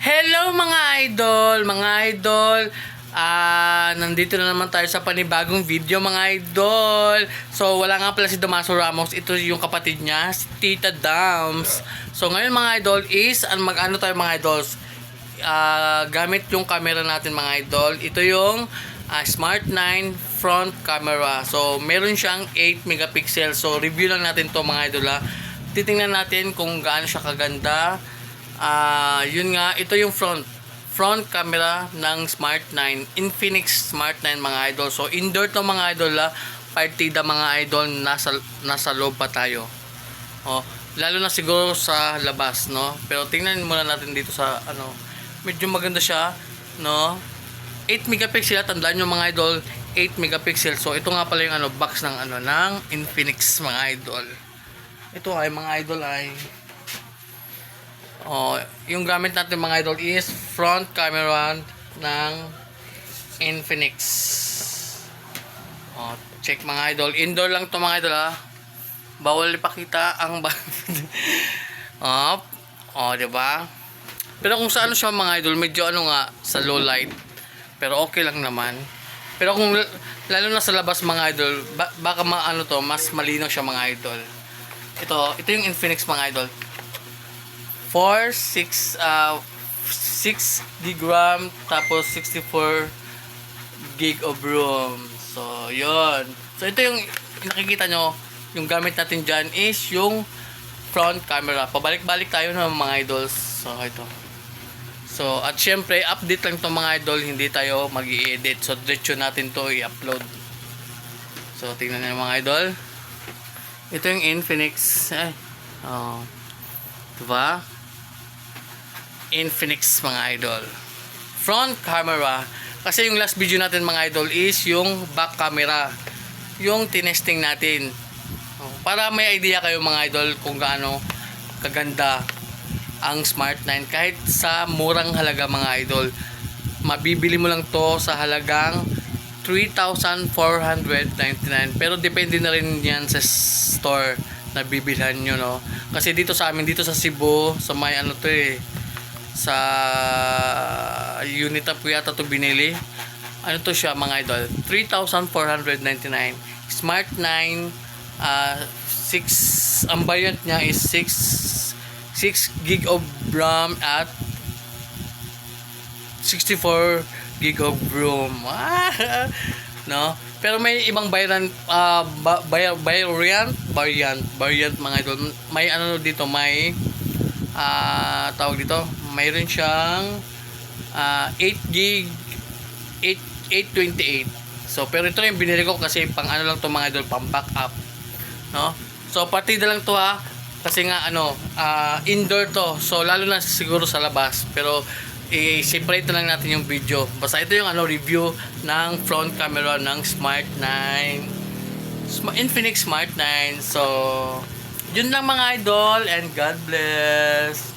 Hello mga idol, mga idol. Ah, nandito na naman tayo sa panibagong video mga idol. So wala nga pala si Damaso Ramos, ito yung kapatid niya, si Tita Dams. So ngayon mga idol is an mag-ano tayo mga idols. Ah, gamit yung camera natin mga idol. Ito yung ah, Smart 9 front camera. So meron siyang 8 megapixel. So review lang natin to mga idol ha. Titingnan natin kung gaano siya kaganda. Ah, yun nga, ito yung front front camera ng Smart 9 Infinix Smart 9 mga idol. So indoor to mga idol ha. Partida mga idol nasa nasa loob pa tayo. Oh, lalo na siguro sa labas, no? Pero tingnan muna natin dito sa ano. Medyo maganda siya, no? 8 megapixel, tandaan nyo mga idol, 8 megapixel. So ito nga pala yung ano box ng ano ng Infinix mga idol. Ito ay mga idol ay Oh, yung gamit natin mga idol is front camera ng Infinix. Oh, check mga idol. Indoor lang to mga idol ha. Bawal ipakita ang oh, oh, 'di ba? Pero kung sa ano siya mga idol, medyo ano nga sa low light. Pero okay lang naman. Pero kung lalo na sa labas mga idol, ba- baka ma ano to, mas malinaw siya mga idol. Ito, ito yung Infinix mga idol. 4, 6, uh, 6 gig RAM, tapos 64 gig of room. So, yon So, ito yung nakikita nyo, yung gamit natin dyan is yung front camera. Pabalik-balik tayo ng mga idols. So, ito. So, at syempre, update lang to mga idol, hindi tayo mag edit So, diretso natin to i-upload. So, tingnan nyo mga idol. Ito yung Infinix. Ay. Oh. Diba? Infinix mga idol. Front camera. Kasi yung last video natin mga idol is yung back camera. Yung tinesting natin. Para may idea kayo mga idol kung gaano kaganda ang Smart 9 kahit sa murang halaga mga idol. Mabibili mo lang to sa halagang 3,499 pero depende na rin yan sa store na bibilhan nyo no kasi dito sa amin dito sa Cebu sa may ano to eh sa unit up ko yata to binili ano to siya mga idol 3,499 smart 9 ah 6 ang variant niya is 6 6 gig of RAM at 64 gig of. Ah, no? Pero may ibang variant uh, variant variant variant mga idol. May ano dito, may ah tawag dito, mayroon siyang ah 8 gig 8 828. So pero ito yung binili ko kasi pang ano lang to mga idol, pang backup. No? So partida lang to ha. Kasi nga ano, ah, indoor to. So lalo na siguro sa labas. Pero i-separate na lang natin yung video. Basta ito yung ano review ng front camera ng Smart 9. Sm- Infinix Smart 9. So, yun lang mga idol and God bless.